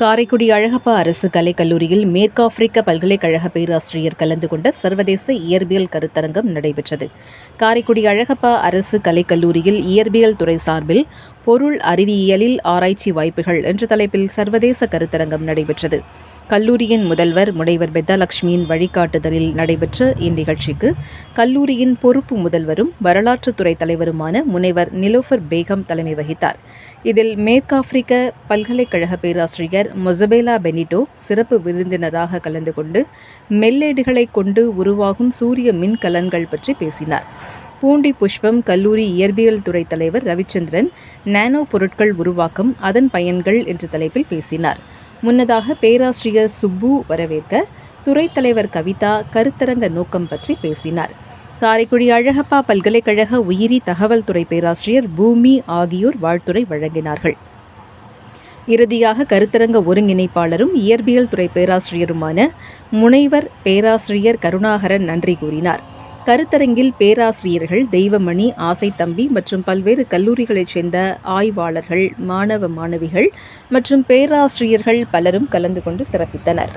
காரைக்குடி அழகப்பா அரசு கலைக்கல்லூரியில் மேற்காப்பிரிக்க பல்கலைக்கழக பேராசிரியர் கலந்து கொண்ட சர்வதேச இயற்பியல் கருத்தரங்கம் நடைபெற்றது. காரைக்குடி அழகப்பா அரசு கலைக்கல்லூரியில் இயற்பியல் துறை சார்பில் பொருள் அறிவியலில் ஆராய்ச்சி வாய்ப்புகள் என்ற தலைப்பில் சர்வதேச கருத்தரங்கம் நடைபெற்றது. கல்லூரியின் முதல்வர் முனைவர் பெத்தலட்சுமியின் வழிகாட்டுதலில் நடைபெற்ற இந்நிகழ்ச்சிக்கு கல்லூரியின் பொறுப்பு முதல்வரும் வரலாற்றுத்துறை தலைவருமான முனைவர் நிலோஃபர் பேகம் தலைமை வகித்தார். இதில் மேற்காப்பிரிக்க பல்கலைக்கழக பேராசிரியர் மொசபேலா பெனிட்டோ சிறப்பு விருந்தினராக கலந்து கொண்டு மெல்லேடுகளை கொண்டு உருவாகும் சூரிய மின்கலன்கள் பற்றி பேசினார். பூண்டி புஷ்பம் கல்லூரி இயற்பியல் துறை தலைவர் ரவிச்சந்திரன் நானோ பொருட்கள் உருவாக்கம் அதன் பயன்கள் என்ற தலைப்பில் பேசினார். முன்னதாக பேராசிரியர் சுப்பு வரவேற்க துறை தலைவர் கவிதா கருத்தரங்க நோக்கம் பற்றி பேசினார். காரைக்குடி அழகப்பா பல்கலைக்கழக உயிரி தகவல் துறை பேராசிரியர் பூமி ஆகியோர் வாழ்த்துரை வழங்கினார்கள். இறுதியாக கருத்தரங்க ஒருங்கிணைப்பாளரும் இயற்பியல் துறை பேராசிரியருமான முனைவர் பேராசிரியர் கருணாகரன் நன்றி கூறினார். கருத்தரங்கில் பேராசிரியர்கள் தெய்வமணி ஆசை தம்பி மற்றும் பல்வேறு கல்லூரிகளைச் சேர்ந்த ஆய்வாளர்கள் மாணவ மாணவிகள் மற்றும் பேராசிரியர்கள் பலரும் கலந்து கொண்டு சிறப்பித்தனர்.